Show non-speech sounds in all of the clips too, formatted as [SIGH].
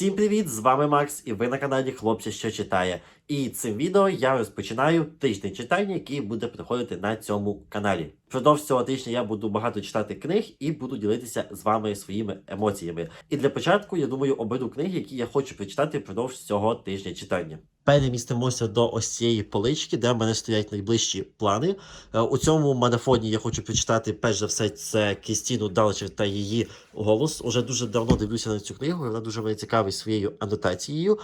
Всім привіт! З вами Макс, і ви на каналі Хлопці, що читає. І цим відео я розпочинаю тиждень читання, який буде проходити на цьому каналі. Впродовж цього тижня я буду багато читати книг і буду ділитися з вами своїми емоціями. І для початку я думаю оберу книги, які я хочу прочитати впродовж цього тижня читання. Перемістимося до ось цієї полички, де в мене стоять найближчі плани. Е, У цьому марафоні я хочу прочитати перш за все це Крістіну Далчер та її голос. Уже дуже давно дивлюся на цю книгу. Вона дуже мене цікавить своєю анотацією.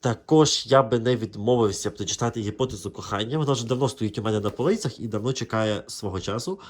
Також я би не відмовився прочитати гіпотезу кохання. Вона вже давно стоїть у мене на полицях і давно чекає свого часу.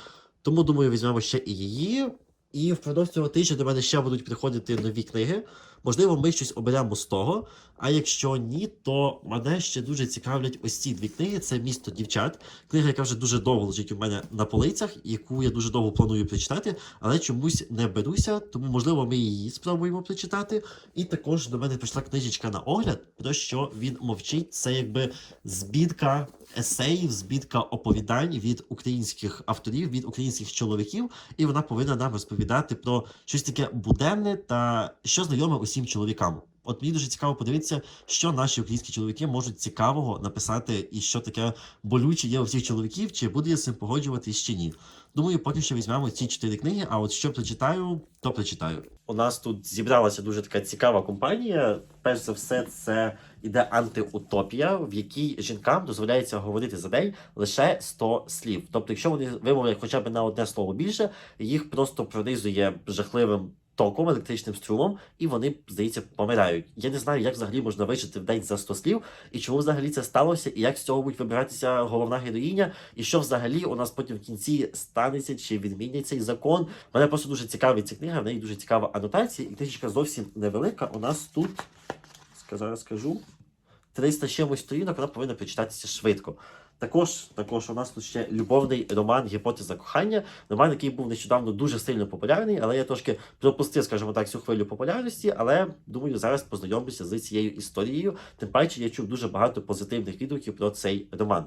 Тому думаю, візьмемо ще і її. І впродовж цього тижня до мене ще будуть приходити нові книги. Можливо, ми щось оберемо з того. А якщо ні, то мене ще дуже цікавлять ось ці дві книги. Це місто дівчат. Книга, яка вже дуже довго лежить у мене на полицях, яку я дуже довго планую прочитати, але чомусь не беруся. Тому, можливо, ми її спробуємо прочитати. І також до мене прийшла книжечка на огляд, про що він мовчить. Це якби збірка есеїв, збірка оповідань від українських авторів, від українських чоловіків, і вона повинна нам розповідати про щось таке буденне та що знайоме усім чоловікам. От мені дуже цікаво подивитися, що наші українські чоловіки можуть цікавого написати, і що таке болюче є у всіх чоловіків, чи буде я з цим погоджуватись чи ні. Думаю, поки що візьмемо ці чотири книги. А от що прочитаю, то прочитаю. У нас тут зібралася дуже така цікава компанія. Перш за все, це іде антиутопія, в якій жінкам дозволяється говорити за день лише 100 слів. Тобто, якщо вони вимовлять хоча б на одне слово більше, їх просто пронизує жахливим током, електричним струмом, і вони, здається, помирають. Я не знаю, як взагалі можна вижити в день за 100 слів, і чому взагалі це сталося, і як з цього буде вибиратися головна героїня, і що взагалі у нас потім в кінці станеться, чи відмінять цей закон. Мене просто дуже цікавить ця книга, в неї дуже цікава анотація, і книжечка зовсім невелика. У нас тут, зараз скажу, 300 чимось сторінок, вона повинна прочитатися швидко. Також, також у нас тут ще любовний роман Гіпотеза кохання. Роман, який був нещодавно дуже сильно популярний, але я трошки пропустив, скажімо так, цю хвилю популярності. Але думаю, зараз познайомлюся з цією історією. Тим паче я чув дуже багато позитивних відгуків про цей роман.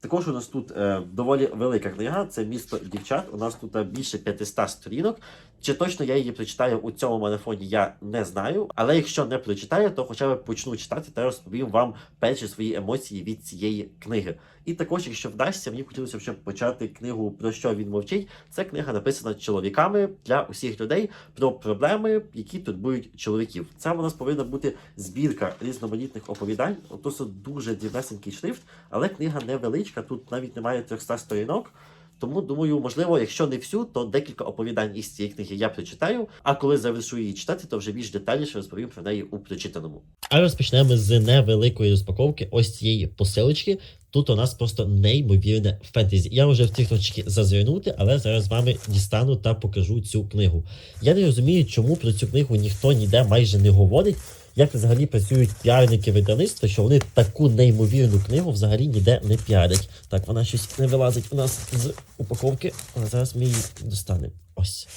Також у нас тут е, доволі велика книга, це місто дівчат. У нас тут е, більше 500 сторінок. Чи точно я її прочитаю у цьому марафоні, я не знаю. Але якщо не прочитаю, то хоча б почну читати та розповім вам перші свої емоції від цієї книги. І також, якщо вдасться, мені хотілося б ще почати книгу про що він мовчить. Це книга написана чоловіками для усіх людей про проблеми, які турбують чоловіків. Це у нас повинна бути збірка різноманітних оповідань. Ото дуже дрібнесенький шрифт, але книга невеличка. Тут навіть немає 300 сторінок. Тому думаю, можливо, якщо не всю, то декілька оповідань із цієї книги я прочитаю. А коли завершу її читати, то вже більш детальніше розповім про неї у прочитаному. А розпочнемо з невеликої розпаковки ось цієї посилочки. Тут у нас просто неймовірне фентезі. Я вже в ці точки зазирнути, але зараз з вами дістану та покажу цю книгу. Я не розумію, чому про цю книгу ніхто ніде майже не говорить. Як взагалі працюють піарники видавництва, що вони таку неймовірну книгу взагалі ніде не піарять. Так, вона щось не вилазить у нас з упаковки, але зараз ми її достанемо. Ось.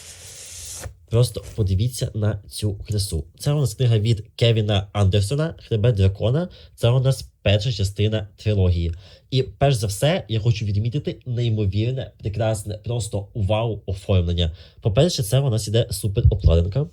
Просто подивіться на цю красу. Це у нас книга від Кевіна Андерсона Хребет дракона. Це у нас перша частина трилогії. І перш за все, я хочу відмітити неймовірне, прекрасне, просто вау оформлення. По-перше, це у нас іде супер обкладинка.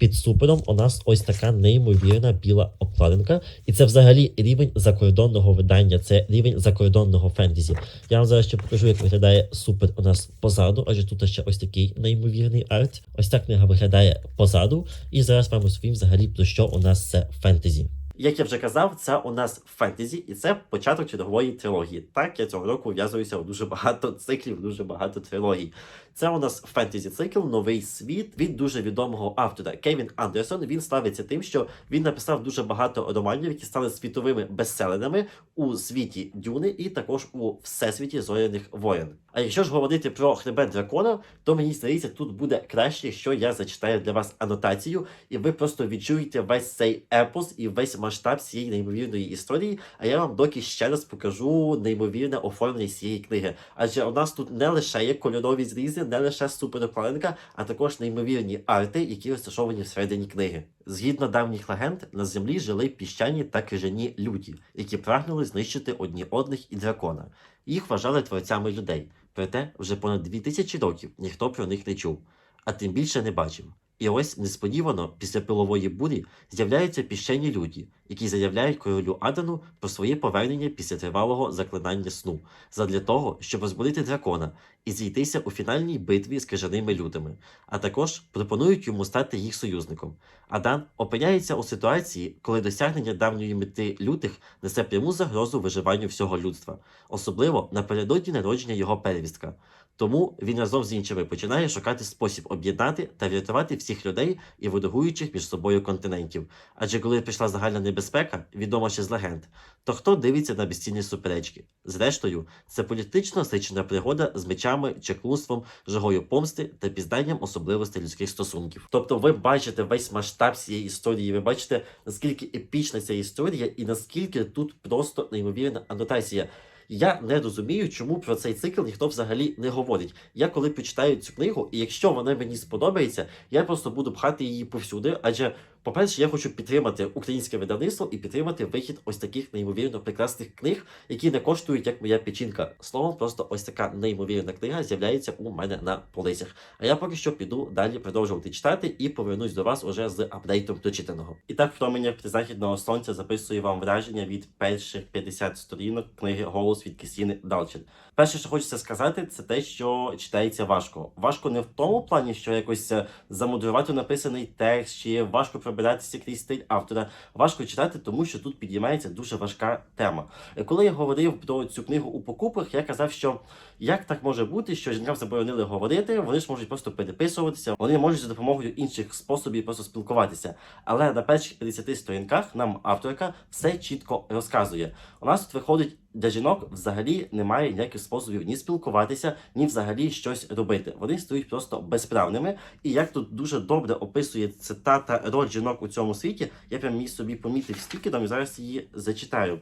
Під супером у нас ось така неймовірна біла обкладинка. І це взагалі рівень закордонного видання, це рівень закордонного фентезі. Я вам зараз ще покажу, як виглядає супер у нас позаду, адже тут ще ось такий неймовірний арт. Ось так книга виглядає позаду. І зараз вам розповім взагалі про що у нас це фентезі. Як я вже казав, це у нас фентезі, і це початок чергової трилогії. Так, я цього року в'язуюся у дуже багато [LAUGHS] циклів, дуже багато трилогій. Це у нас фентезі цикл, новий світ від дуже відомого автора Кевін Андерсон. Він славиться тим, що він написав дуже багато романів, які стали світовими бестселерами у світі Дюни і також у всесвіті зоряних воєн. А якщо ж говорити про хребет дракона, то мені здається, тут буде краще, якщо я зачитаю для вас анотацію, і ви просто відчуєте весь цей епос і весь масштаб цієї неймовірної історії. А я вам доки ще раз покажу неймовірне оформлення цієї книги. Адже у нас тут не лише є кольорові зрізи, не лише суперокладинка, а також неймовірні арти, які розташовані всередині книги. Згідно давніх легенд, на землі жили піщані та крижані люди, які прагнули знищити одні одних і дракона. Їх вважали творцями людей. Проте вже понад дві тисячі років ніхто про них не чув, а тим більше не бачив. І ось несподівано після пилової бурі з'являються піщені люди, які заявляють королю Адану про своє повернення після тривалого заклинання сну, задля того, щоб розбудити дракона і зійтися у фінальній битві з крижаними людами, а також пропонують йому стати їх союзником. Адан опиняється у ситуації, коли досягнення давньої мети лютих несе пряму загрозу виживанню всього людства, особливо напередодні народження його первістка. Тому він разом з іншими починає шукати спосіб об'єднати та врятувати всіх людей і ворогуючих між собою континентів. Адже коли прийшла загальна небезпека, відома ще з легенд, то хто дивиться на безцінні суперечки? Зрештою, це політично насичена пригода з мечами, чеклунством, жагою помсти та пізнанням особливостей людських стосунків. Тобто, ви бачите весь масштаб цієї історії, ви бачите наскільки епічна ця історія, і наскільки тут просто неймовірна анотація. Я не розумію, чому про цей цикл ніхто взагалі не говорить. Я коли почитаю цю книгу, і якщо вона мені сподобається, я просто буду пхати її повсюди. Адже, по-перше, я хочу підтримати українське видавництво і підтримати вихід ось таких неймовірно прекрасних книг, які не коштують як моя печінка. Словом, просто ось така неймовірна книга з'являється у мене на полицях. А я поки що піду далі продовжувати читати і повернусь до вас уже з апдейтом дочитаного. І так, втомлення призахідного сонця записує вам враження від перших 50 сторінок книги Голос від Кристіни Далчин. Перше, що хочеться сказати, це те, що читається важко. Важко не в тому плані, що якось е, замудрувати написаний текст, чи важко пробиратися крізь стиль автора. Важко читати, тому що тут підіймається дуже важка тема. Е, Коли я говорив про цю книгу у покупках, я казав, що як так може бути, що жінкам заборонили говорити, вони ж можуть просто переписуватися, вони можуть за допомогою інших способів просто спілкуватися. Але на перших 50 сторінках нам авторка все чітко розказує. У нас тут виходить. Для жінок взагалі немає ніяких способів ні спілкуватися, ні взагалі щось робити. Вони стають просто безправними. І як тут дуже добре описує цитата роль жінок у цьому світі, я прям міг собі помітив стільки там і зараз її зачитаю.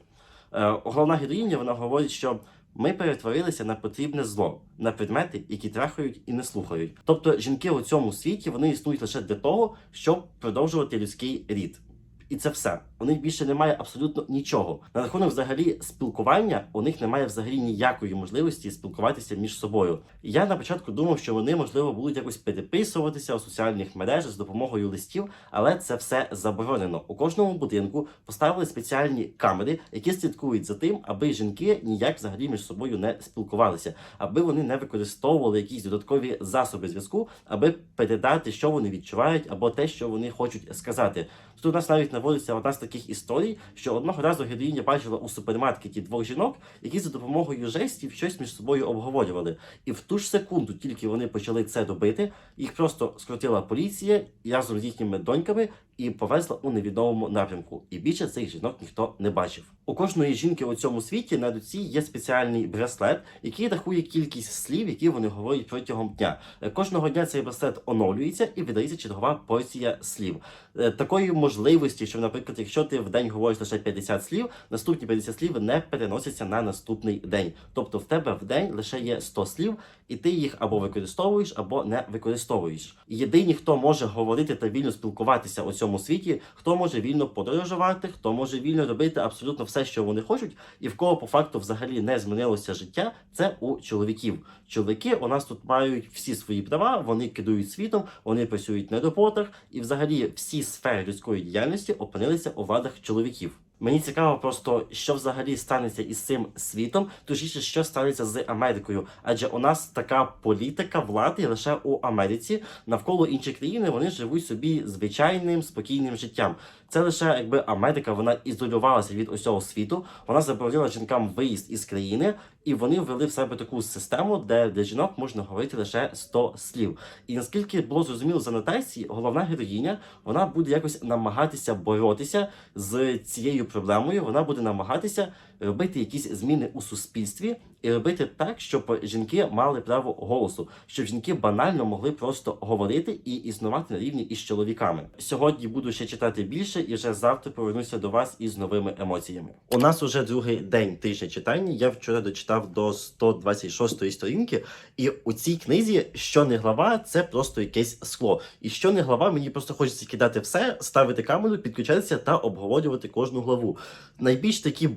Е, головна героїня вона говорить, що ми перетворилися на потрібне зло, на предмети, які трахають і не слухають. Тобто жінки у цьому світі вони існують лише для того, щоб продовжувати людський рід. І це все. У них більше немає абсолютно нічого. На рахунок взагалі спілкування у них немає взагалі ніякої можливості спілкуватися між собою. Я на початку думав, що вони можливо будуть якось переписуватися у соціальних мережах з допомогою листів, але це все заборонено. У кожному будинку поставили спеціальні камери, які слідкують за тим, аби жінки ніяк взагалі між собою не спілкувалися, аби вони не використовували якісь додаткові засоби зв'язку, аби передати, що вони відчувають, або те, що вони хочуть сказати. Тут у нас навіть наводиться одна з таких історій, що одного разу героїня бачила у супермаркеті двох жінок, які за допомогою жестів щось між собою обговорювали. І в ту ж секунду, тільки вони почали це робити, їх просто скрутила поліція разом з їхніми доньками і повезла у невідомому напрямку. І більше цих жінок ніхто не бачив. У кожної жінки у цьому світі на руці є спеціальний браслет, який рахує кількість слів, які вони говорять протягом дня. Е, Кожного дня цей браслет оновлюється і видається чергова порція слів. Е, Такої можливості, що, наприклад, якщо ти в день говориш лише 50 слів, наступні 50 слів не переносяться на наступний день. Тобто в тебе в день лише є 100 слів, і ти їх або використовуєш, або не використовуєш. Єдині, хто може говорити та вільно спілкуватися у цьому світі, хто може вільно подорожувати, хто може вільно робити абсолютно все, що вони хочуть, і в кого по факту взагалі не змінилося життя, це у чоловіків. Чоловіки у нас тут мають всі свої права, вони кидують світом, вони працюють на роботах, і взагалі всі сфери людської діяльності опинилися у вадах чоловіків. Мені цікаво просто, що взагалі станеться із цим світом, точніше, що станеться з Америкою. Адже у нас така політика влади лише у Америці. Навколо інші країни вони живуть собі звичайним спокійним життям. Це лише якби Америка вона ізолювалася від усього світу. Вона заборонила жінкам виїзд із країни, і вони ввели в себе таку систему, де для жінок можна говорити лише 100 слів. І наскільки було зрозуміло за нотації, головна героїня вона буде якось намагатися боротися з цією проблемою. Вона буде намагатися робити якісь зміни у суспільстві і робити так, щоб жінки мали право голосу, щоб жінки банально могли просто говорити і існувати на рівні із чоловіками. Сьогодні буду ще читати більше, і вже завтра повернуся до вас із новими емоціями. У нас уже другий день тижня читання. Я вчора дочитав до 126 сторінки, і у цій книзі, що не глава, це просто якесь скло. І що не глава, мені просто хочеться кидати все, ставити камеру, підключатися та обговорювати кожну главу. Найбільш такі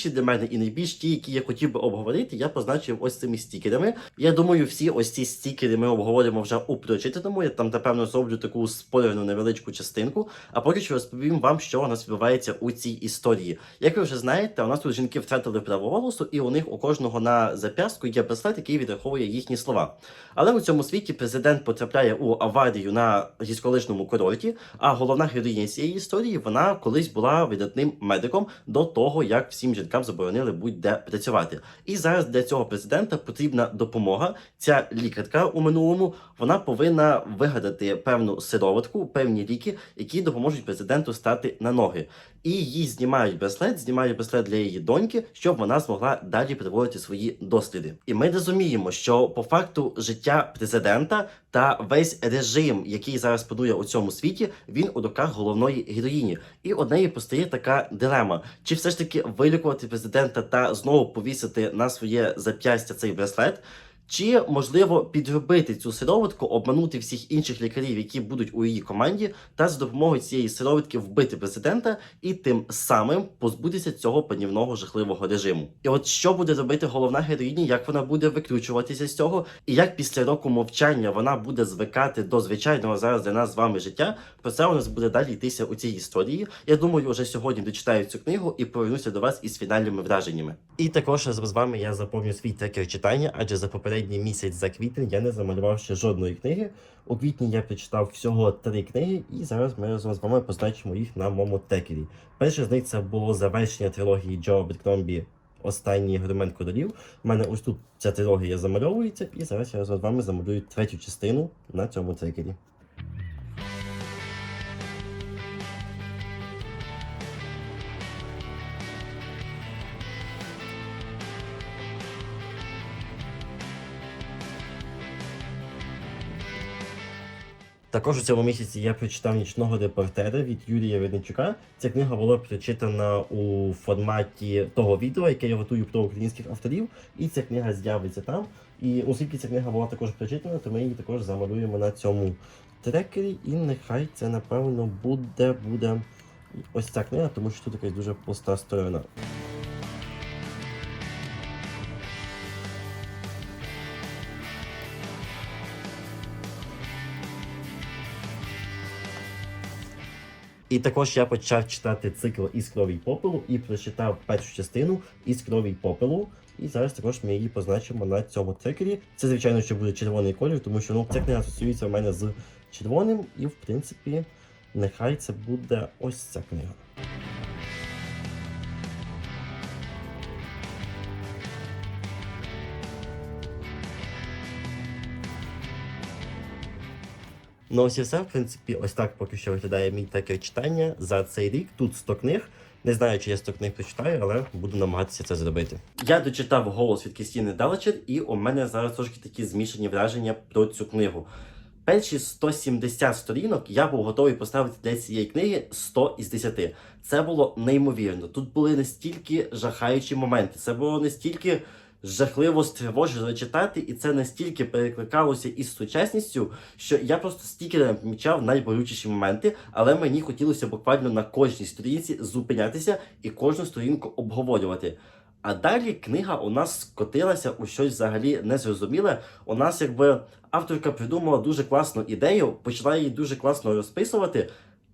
болючіші для мене, і найбільш ті, які я хотів би обговорити я позначив ось цими стікерами. Я думаю, всі ось ці стікери ми обговоримо вже у прочитаному. Я там, напевно, зроблю таку спойлерну невеличку частинку. А поки що розповім вам, що у нас відбувається у цій історії. Як ви вже знаєте, у нас тут жінки втратили право голосу, і у них у кожного на зап'ястку є браслет, який відраховує їхні слова. Але у цьому світі президент потрапляє у аварію на гірськолижному курорті, а головна героїня цієї історії вона колись була видатним медиком до того, як всім жінкам заборонили будь-де працювати. І зараз для цього президента потрібна допомога. Ця лікарка у минулому вона повинна вигадати певну сироватку, певні ліки, які допоможуть президенту стати на ноги. І їй знімають браслет, знімають браслет для її доньки, щоб вона змогла далі проводити свої досліди. І ми розуміємо, що по факту життя президента та весь режим, який зараз панує у цьому світі, він у руках головної героїні. І од неї постає така дилема: чи все ж таки вилікувати президента та знову повісити на своє зап'ястя цей браслет? Чи можливо підробити цю сироватку, обманути всіх інших лікарів, які будуть у її команді, та за допомогою цієї сироватки вбити президента і тим самим позбутися цього панівного жахливого режиму? І от що буде робити головна героїня, як вона буде викручуватися з цього, і як після року мовчання вона буде звикати до звичайного зараз для нас з вами життя? Про це у нас буде далі йтися у цій історії. Я думаю, вже сьогодні дочитаю цю книгу і повернуся до вас із фінальними враженнями. І також з вами я заповню свій трекер читання, адже за попередній місяць за квітень я не замалював ще жодної книги. У квітні я прочитав всього три книги, і зараз ми разом з вами позначимо їх на моєму текері. Перше з них це було завершення трилогії Джо Беткромбі Останній громен королів. У мене ось тут ця трилогія замальовується, і зараз я разом з вами замалюю третю частину на цьому трекері. Також у цьому місяці я прочитав нічного репортера від Юрія Верничука. Ця книга була прочитана у форматі того відео, яке я готую про українських авторів, і ця книга з'явиться там. І оскільки ця книга була також прочитана, то ми її також замалюємо на цьому трекері. І нехай це напевно буде буде ось ця книга, тому що тут якась дуже пуста сторона. І також я почав читати цикл Іскровий попелу і прочитав першу частину Іскровий попелу. І зараз також ми її позначимо на цьому трекері. Це, звичайно, що буде червоний колір, тому що ну, ця книга асоціюється в мене з червоним, і в принципі, нехай це буде ось ця книга. Ну ось і все, в принципі, ось так поки що виглядає мій таке читання за цей рік. Тут 100 книг. Не знаю, чи я 100 книг прочитаю, але буду намагатися це зробити. Я дочитав голос від Крістіни Далечер, і у мене зараз трошки такі змішані враження про цю книгу. Перші 170 сторінок я був готовий поставити для цієї книги 100 із 10. Це було неймовірно. Тут були настільки жахаючі моменти. Це було настільки жахливо стривожливо читати, і це настільки перекликалося із сучасністю, що я просто стільки не помічав найболючіші моменти, але мені хотілося буквально на кожній сторінці зупинятися і кожну сторінку обговорювати. А далі книга у нас скотилася у щось взагалі незрозуміле. У нас якби авторка придумала дуже класну ідею, почала її дуже класно розписувати.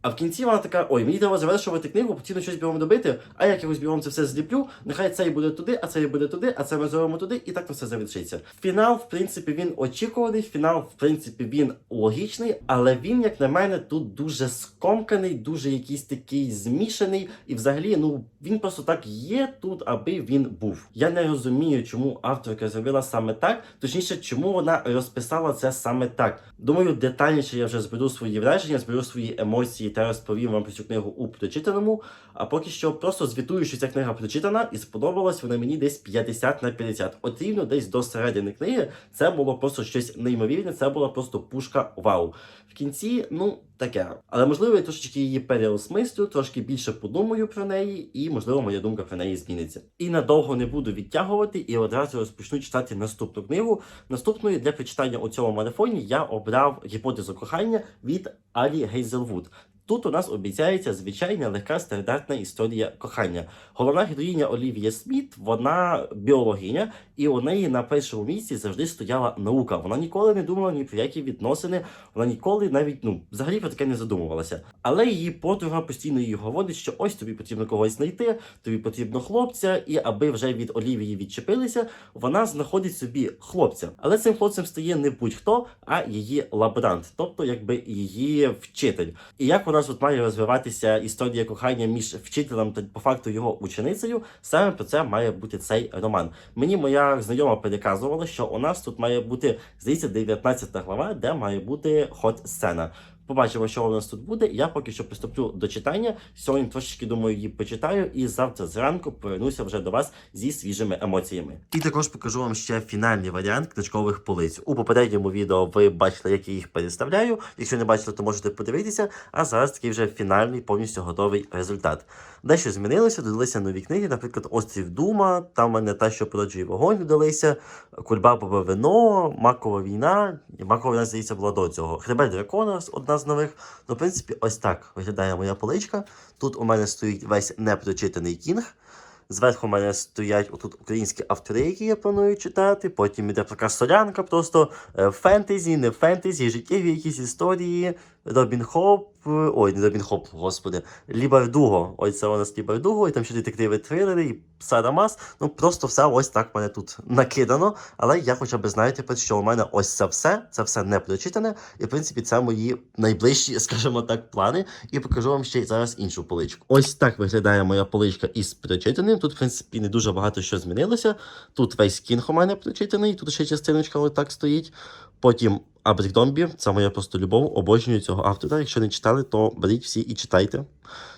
А в кінці вона така: ой, мені треба завершувати книгу, потрібно щось бігом робити, а як я ось бігом це все зліплю, нехай це і буде туди, а це і буде туди, а це ми зробимо туди, і так то все завершиться. Фінал, в принципі, він очікуваний, фінал, в принципі, він логічний, але він, як на мене, тут дуже скомканий, дуже якийсь такий змішаний, і взагалі, ну він просто так є тут, аби він був. Я не розумію, чому авторка зробила саме так, точніше, чому вона розписала це саме так. Думаю, детальніше я вже зберу свої враження, зберу свої емоції та розповім вам про цю книгу у прочитаному. А поки що просто звітую, що ця книга прочитана і сподобалась вона мені десь 50 на 50. От рівно десь до середини книги це було просто щось неймовірне, це була просто пушка вау. Кінці, ну, таке. Але можливо, я трошечки її переосмислю, трошки більше подумаю про неї, і можливо моя думка про неї зміниться. І надовго не буду відтягувати і одразу розпочну читати наступну книгу. Наступною для прочитання у цьому марафоні я обрав гіпотезу кохання від Алі Гейзелвуд. Тут у нас обіцяється звичайна легка стандартна історія кохання. Головна героїня Олівія Сміт, вона біологиня, і у неї на першому місці завжди стояла наука. Вона ніколи не думала ні про які відносини, вона ніколи навіть ну взагалі про таке не задумувалася. Але її подруга постійно їй говорить, що ось тобі потрібно когось знайти, тобі потрібно хлопця, і аби вже від Олівії відчепилися, вона знаходить собі хлопця. Але цим хлопцем стає не будь-хто, а її лаборант, тобто якби її вчитель. І як у нас тут має розвиватися історія кохання між вчителем та по факту його ученицею, саме про це має бути цей роман. Мені моя знайома переказувала, що у нас тут має бути, здається, 19 глава, де має бути 三呢？Побачимо, що у нас тут буде. Я поки що приступлю до читання. Сьогодні трошечки думаю, її почитаю, і завтра зранку повернуся вже до вас зі свіжими емоціями. І також покажу вам ще фінальний варіант книжкових полиць. У попередньому відео ви бачили, як я їх переставляю. Якщо не бачили, то можете подивитися. А зараз такий вже фінальний, повністю готовий результат. Дещо змінилося, додалися нові книги, наприклад, Острів Дума. Там в мене та, що породжує вогонь, додалися. Кульбабове вино, Макова війна. Макова війна, здається, була до цього. Хребет дракона одна з нових. Ну, в принципі, ось так виглядає моя поличка. Тут у мене стоїть весь непрочитаний кінг. Зверху у мене стоять отут українські автори, які я планую читати. Потім іде така солянка, просто е, фентезі, не фентезі, життєві якісь історії. Робін Хоп, е, ой, не Робін Хоп, господи, Лібардуго. Ось це у нас Лібардуго, і там ще детективи трилери, і Сара Мас. Ну просто все ось так мене тут накидано. Але я хоча б знаєте, що у мене ось це все, це все не прочитане. І в принципі, це мої найближчі, [LAUGHS] скажімо так, плани. І покажу вам ще й зараз іншу поличку. Ось так виглядає моя поличка із прочитаним. Тут, в принципі, не дуже багато що змінилося. Тут весь кінг у мене прочитаний, тут ще частиночка отак стоїть. Потім Абрік Домбі, це моя просто любов, обожнюю цього автора. Якщо не читали, то беріть всі і читайте.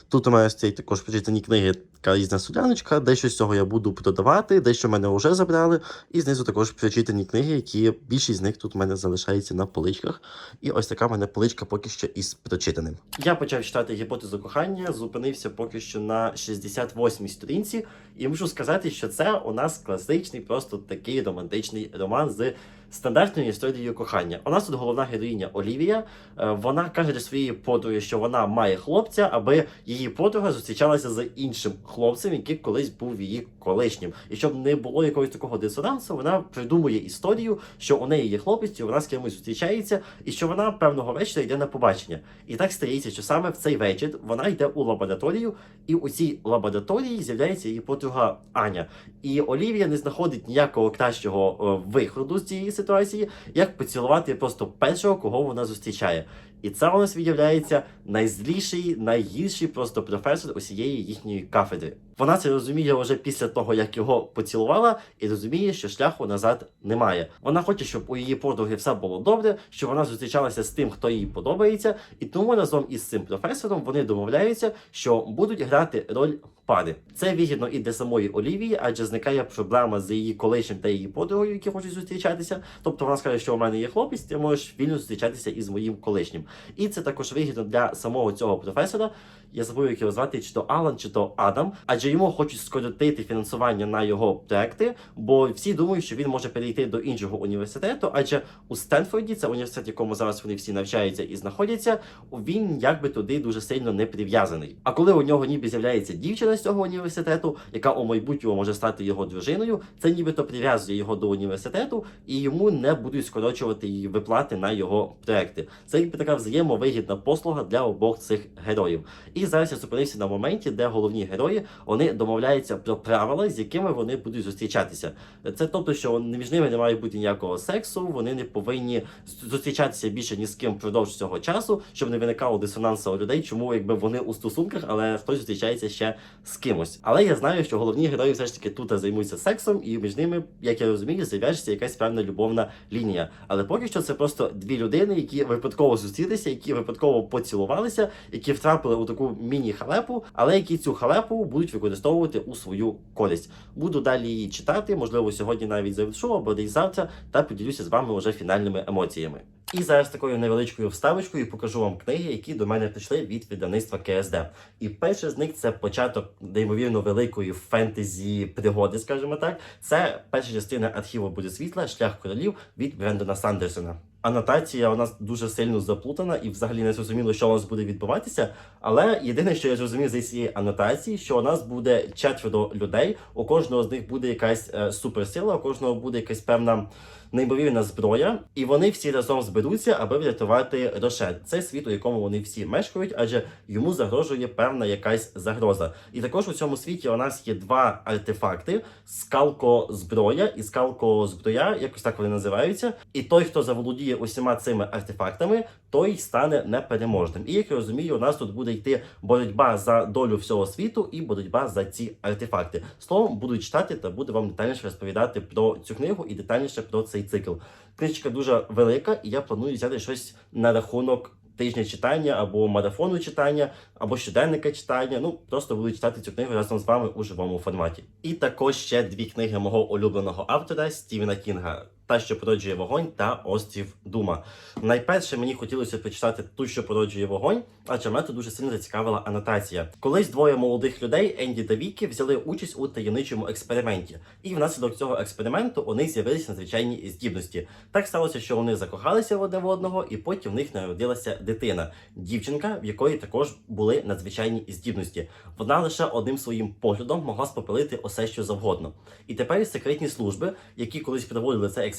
Тут у мене стоять також прочитані книги, така різна соляночка, дещо з цього я буду продавати, дещо мене вже забрали. І знизу також прочитані книги, які більшість з них тут у мене залишається на поличках. І ось така в мене поличка поки що із прочитаним. Я почав читати гіпотезу кохання, зупинився поки що на 68-й сторінці, і мушу сказати, що це у нас класичний, просто такий романтичний роман з стандартною історією кохання. У нас тут головна героїня Олівія. Е, Вона каже для своєї подруги, що вона має хлопця, аби її подруга зустрічалася з іншим хлопцем, який колись був її колишнім. І щоб не було якогось такого дисонансу, вона придумує історію, що у неї є хлопець, і вона з кимось зустрічається, і що вона певного вечора йде на побачення. І так стається, що саме в цей вечір вона йде у лабораторію, і у цій лабораторії з'являється її подруга Аня. І Олівія не знаходить ніякого кращого е, виходу з цієї ситуації, як поцілувати просто першого, кого вона зустрічає. І це у нас виявляється найзліший, найгірший просто професор усієї їхньої кафедри. Вона це розуміє вже після того, як його поцілувала, і розуміє, що шляху назад немає. Вона хоче, щоб у її подруги все було добре, щоб вона зустрічалася з тим, хто їй подобається, і тому разом із цим професором вони домовляються, що будуть грати роль пари. Це вигідно і для самої Олівії, адже зникає проблема з її колишнім та її подругою, які хочуть зустрічатися. Тобто вона скаже, що у мене є хлопець, ти можеш вільно зустрічатися із моїм колишнім. І це також вигідно для самого цього професора. Я забув, як його звати, чи то Алан, чи то Адам, адже йому хочуть скоротити фінансування на його проекти, бо всі думають, що він може перейти до іншого університету, адже у Стенфорді, це університет, якому зараз вони всі навчаються і знаходяться, він якби туди дуже сильно не прив'язаний. А коли у нього ніби з'являється дівчина з цього університету, яка у майбутньому може стати його дружиною, це нібито прив'язує його до університету, і йому не будуть скорочувати її виплати на його проекти. Це якби така взаємовигідна послуга для обох цих героїв. І зараз я зупинився на моменті, де головні герої вони домовляються про правила, з якими вони будуть зустрічатися. Це тобто, що між ними не має бути ніякого сексу, вони не повинні зустрічатися більше ні з ким впродовж цього часу, щоб не виникало дисонансу у людей, чому якби вони у стосунках, але хтось зустрічається ще з кимось. Але я знаю, що головні герої все ж таки тут займуться сексом, і між ними, як я розумію, з'являється якась певна любовна лінія. Але поки що це просто дві людини, які випадково зустрілися, які випадково поцілувалися, які втрапили у таку міні-халепу, але які цю халепу будуть використовувати у свою користь. Буду далі її читати, можливо, сьогодні навіть завершу, або десь завтра, та поділюся з вами вже фінальними емоціями. І зараз такою невеличкою вставочкою покажу вам книги, які до мене прийшли від видавництва КСД. І перший з них це початок неймовірно великої фентезі пригоди, скажімо так. Це перша частина архіву буде світла, шлях королів від Брендона Сандерсона. Анотація у нас дуже сильно заплутана і взагалі не зрозуміло, що у нас буде відбуватися. Але єдине, що я зрозумів з цієї анотації, що у нас буде четверо людей, у кожного з них буде якась е, суперсила, у кожного буде якась певна неймовірна зброя, і вони всі разом зберуться, аби врятувати Рошен. Це світ, у якому вони всі мешкають, адже йому загрожує певна якась загроза. І також у цьому світі у нас є два артефакти: скалко-зброя і скалко-зброя, якось так вони називаються. І той, хто заволодіє усіма цими артефактами, той стане непереможним. І як я розумію, у нас тут буде йти боротьба за долю всього світу і боротьба за ці артефакти. Словом, буду читати та буду вам детальніше розповідати про цю книгу і детальніше про цей цикл. Книжка дуже велика, і я планую взяти щось на рахунок. Тижня читання або марафону читання, або щоденника читання. Ну просто буду читати цю книгу разом з вами у живому форматі. І також ще дві книги мого улюбленого автора Стівена Кінга. Та, що породжує вогонь, та острів Дума. Найперше мені хотілося прочитати ту, що породжує вогонь, мене тут дуже сильно зацікавила анотація. Колись двоє молодих людей, Енді та Вікі, взяли участь у таємничому експерименті, і внаслідок цього експерименту у них з'явилися надзвичайні здібності. Так сталося, що вони закохалися в одне в одного, і потім в них народилася дитина, дівчинка, в якої також були надзвичайні здібності. Вона лише одним своїм поглядом могла спопилити усе, що завгодно. І тепер секретні служби, які колись проводили цей експеримент,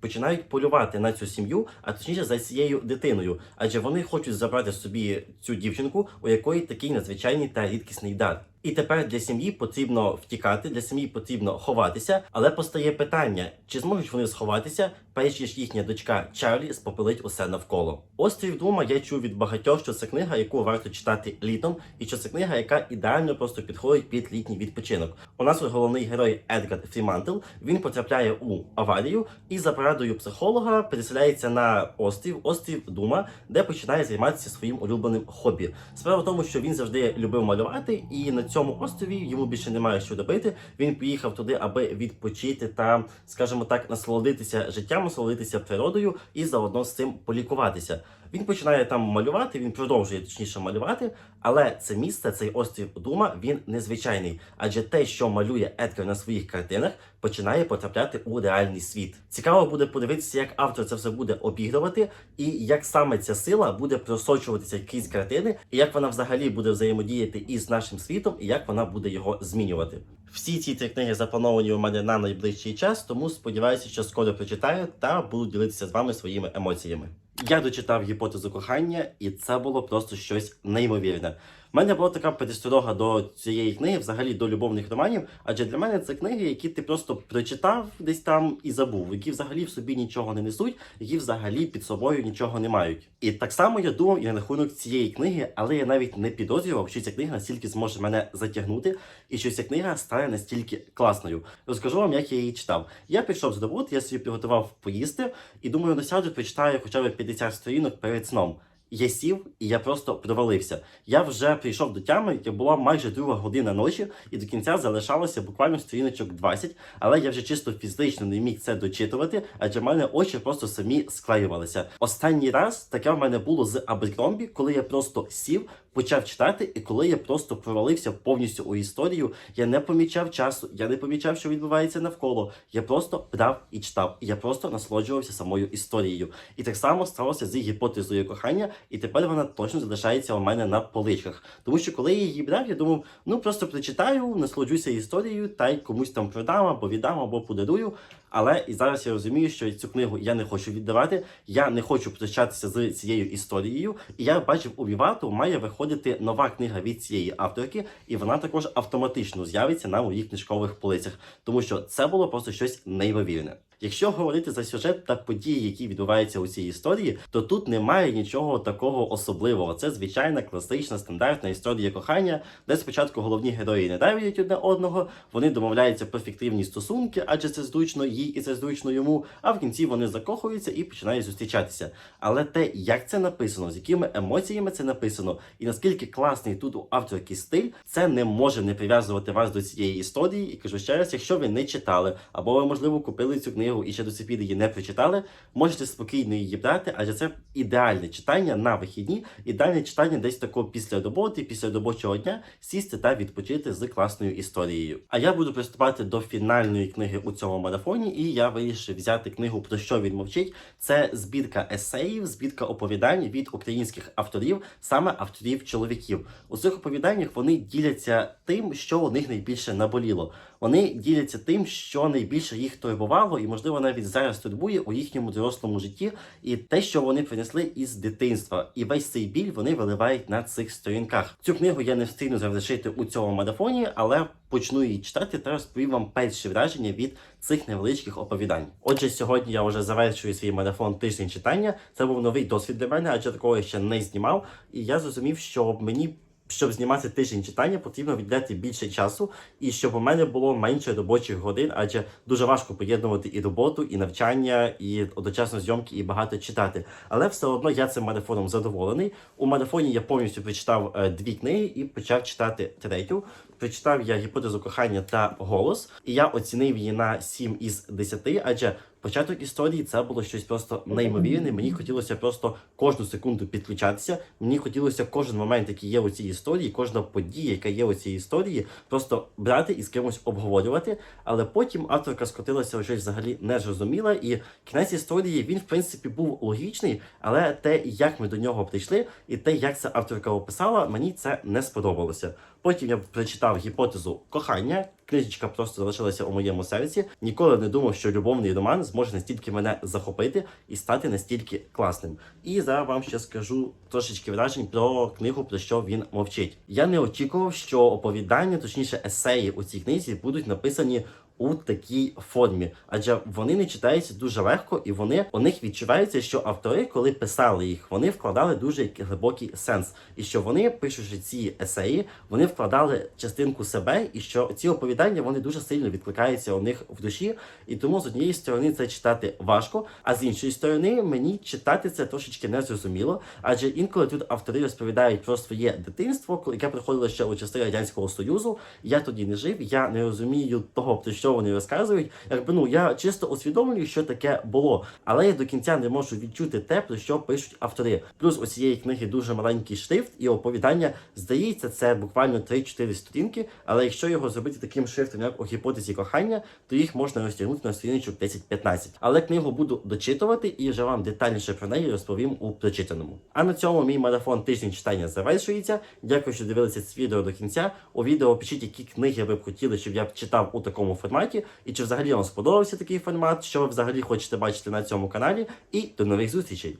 починають полювати на цю сім'ю, а точніше за цією дитиною, адже вони хочуть забрати собі цю дівчинку, у якої такий надзвичайний та рідкісний дар. І тепер для сім'ї потрібно втікати, для сім'ї потрібно ховатися, але постає питання: чи зможуть вони сховатися, перш ніж їхня дочка Чарлі спопилить усе навколо. Острів Дума я чув від багатьох, що це книга, яку варто читати літом, і що це книга, яка ідеально просто підходить під літній відпочинок. У нас головний герой Едгар Фрімантл. Він потрапляє у аварію і за порадою психолога переселяється на острів, острів Дума, де починає займатися своїм улюбленим хобі. Справа в тому, що він завжди любив малювати, і на цьому острові йому більше немає що робити. Він поїхав туди, аби відпочити та, скажімо так, насолодитися життям, насолодитися природою і заодно з цим полікуватися. Він починає там малювати, він продовжує точніше малювати, але це місце, цей острів Дума, він незвичайний, адже те, що малює Едгар на своїх картинах, починає потрапляти у реальний світ. Цікаво буде подивитися, як автор це все буде обігрувати, і як саме ця сила буде просочуватися крізь картини, і як вона взагалі буде взаємодіяти із нашим світом, і як вона буде його змінювати. Всі ці три книги заплановані у мене на найближчий час, тому сподіваюся, що скоро прочитаю та буду ділитися з вами своїми емоціями. Я дочитав гіпотезу кохання, і це було просто щось неймовірне. У мене була така пересторога до цієї книги, взагалі до любовних романів, адже для мене це книги, які ти просто прочитав десь там і забув, які взагалі в собі нічого не несуть, які взагалі під собою нічого не мають. І так само я думав і на рахунок цієї книги, але я навіть не підозрював, що ця книга настільки зможе мене затягнути, і що ця книга стане настільки класною. Розкажу вам, як я її читав. Я пішов з я собі приготував поїсти, і думаю, насяду прочитаю хоча б 50 сторінок перед сном. Я сів і я просто провалився. Я вже прийшов до тями, як була майже друга година ночі, і до кінця залишалося буквально сторіночок 20, але я вже чисто фізично не міг це дочитувати, адже в мене очі просто самі склеювалися. Останній раз таке в мене було з Аберкромбі, коли я просто сів, почав читати, і коли я просто провалився повністю у історію, я не помічав часу, я не помічав, що відбувається навколо. Я просто брав і читав. Я просто насолоджувався самою історією. І так само сталося з гіпотезою кохання, і тепер вона точно залишається у мене на поличках. Тому що коли я її брав, я думав, ну просто прочитаю, насолоджуся історією та й комусь там продам або віддам, або подарую. Але і зараз я розумію, що цю книгу я не хочу віддавати, я не хочу прощатися з цією історією. І я бачив у Вівату має виходити нова книга від цієї авторки, і вона також автоматично з'явиться на моїх книжкових полицях, тому що це було просто щось неймовірне. Якщо говорити за сюжет та події, які відбуваються у цій історії, то тут немає нічого такого особливого. Це звичайна класична стандартна історія кохання, де спочатку головні герої не давлять одне одного, вони домовляються про фіктивні стосунки, адже це зручно їй і це зручно йому. А в кінці вони закохуються і починають зустрічатися. Але те, як це написано, з якими емоціями це написано, і наскільки класний тут у авторки стиль, це не може не прив'язувати вас до цієї історії. І кажу ще раз, якщо ви не читали, або ви можливо купили цю книгу книгу і ще до сих пір її не прочитали, можете спокійно її брати, адже це ідеальне читання на вихідні, ідеальне читання десь такого після роботи, після робочого дня, сісти та відпочити з класною історією. А я буду приступати до фінальної книги у цьому марафоні, і я вирішив взяти книгу Про що він мовчить. Це збірка есеїв, збірка оповідань від українських авторів, саме авторів чоловіків. У цих оповіданнях вони діляться тим, що у них найбільше наболіло. Вони діляться тим, що найбільше їх турбувало, і можливо навіть зараз турбує у їхньому дорослому житті, і те, що вони принесли із дитинства, і весь цей біль вони виливають на цих сторінках. Цю книгу я не встигну завершити у цьому марафоні, але почну її читати та розповім вам перші враження від цих невеличких оповідань. Отже, сьогодні я вже завершую свій марафон тиждень читання. Це був новий досвід для мене, адже такого я ще не знімав. І я зрозумів, що мені. Щоб знімати тиждень читання, потрібно віддати більше часу, і щоб у мене було менше робочих годин, адже дуже важко поєднувати і роботу, і навчання, і одночасно зйомки, і багато читати. Але все одно я цим марафоном задоволений. У марафоні я повністю прочитав е, дві книги і почав читати третю. Прочитав я гіпотезу кохання та голос, і я оцінив її на 7 із 10, адже початок історії це було щось просто неймовірне. Мені хотілося просто кожну секунду підключатися. Мені хотілося кожен момент, який є у цій історії, кожна подія, яка є у цій історії, просто брати і з кимось обговорювати. Але потім авторка скотилася щось взагалі незрозуміле, і кінець історії він, в принципі, був логічний, але те, як ми до нього прийшли, і те, як це авторка описала, мені це не сподобалося. Потім я прочитав гіпотезу кохання. Книжечка просто залишилася у моєму серці. Ніколи не думав, що любовний роман зможе настільки мене захопити і стати настільки класним. І зараз вам ще скажу трошечки вражень про книгу, про що він мовчить. Я не очікував, що оповідання, точніше, есеї у цій книзі будуть написані. У такій формі, адже вони не читаються дуже легко, і вони у них відчувається, що автори, коли писали їх, вони вкладали дуже глибокий сенс, і що вони, пишучи ці есеї, вони вкладали частинку себе, і що ці оповідання вони дуже сильно відкликаються у них в душі. І тому з однієї сторони це читати важко, а з іншої сторони мені читати це трошечки незрозуміло, адже інколи тут автори розповідають про своє дитинство, яке проходило ще у часи радянського союзу. Я тоді не жив, я не розумію того, про що вони розказують. Якби ну я чисто усвідомлюю, що таке було, але я до кінця не можу відчути те, про що пишуть автори. Плюс у цієї книги дуже маленький шрифт і оповідання. Здається, це буквально 3-4 сторінки. Але якщо його зробити таким шрифтом, як у гіпотезі кохання, то їх можна розтягнути на сторіночок 10-15. Але книгу буду дочитувати і вже вам детальніше про неї розповім у прочитаному. А на цьому мій марафон тиждень читання завершується. Дякую, що дивилися це відео до кінця. У відео пишіть, які книги ви б хотіли, щоб я читав у такому форматі, і чи взагалі вам сподобався такий формат, що ви взагалі хочете бачити на цьому каналі. І до нових зустрічей!